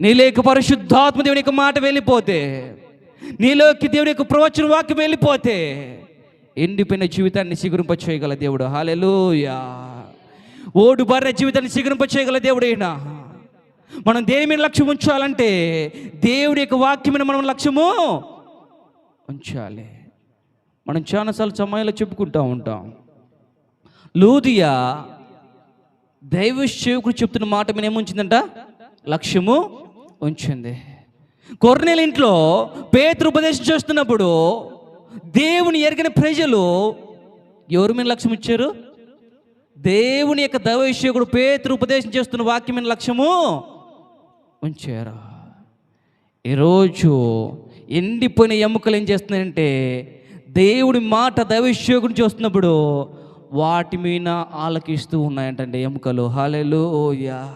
నీలోకి పరిశుద్ధాత్మ దేవుని యొక్క మాట వెళ్ళిపోతే నీలోకి దేవుని యొక్క ప్రవచన వాక్యం వెళ్ళిపోతే ఎండిపోయిన జీవితాన్ని సిగురింప చేయగల దేవుడు. హాలెలుయా ఓడు బారిన జీవితాన్ని సిగురింప చేయగల దేవుడైనా మనం దేని మీద లక్ష్యం ఉంచాలంటే దేవుడి యొక్క వాక్యం మనం లక్ష్యము ఉంచాలి. మనం చాలాసార్లు సమయంలో చెప్పుకుంటూ ఉంటాం. లూదియా దైవ సేవకుడు చెప్తున్న మాట మీద ఏముంచిందంట? లక్ష్యము ఉంచింది. కొర్నేల ఇంట్లో పేతురు ఉపదేశం చేస్తున్నప్పుడు దేవుని ఎరిగిన ప్రజలు ఎవరి మీద లక్ష్యం ఇచ్చారు? దేవుని యొక్క దైవశేకుడు పేతురు ఉపదేశం చేస్తున్న వాక్యం మీద లక్ష్యము ఉంచారు? ఈరోజు ఎండిపోయిన ఎముకలు ఏం చేస్తున్నాయంటే దేవుడి మాట దైవశేకుడు చూస్తున్నప్పుడు వాటి మీద ఆలకిస్తూ ఉన్నాయంటండి ఎముకలు. హాలెలూయా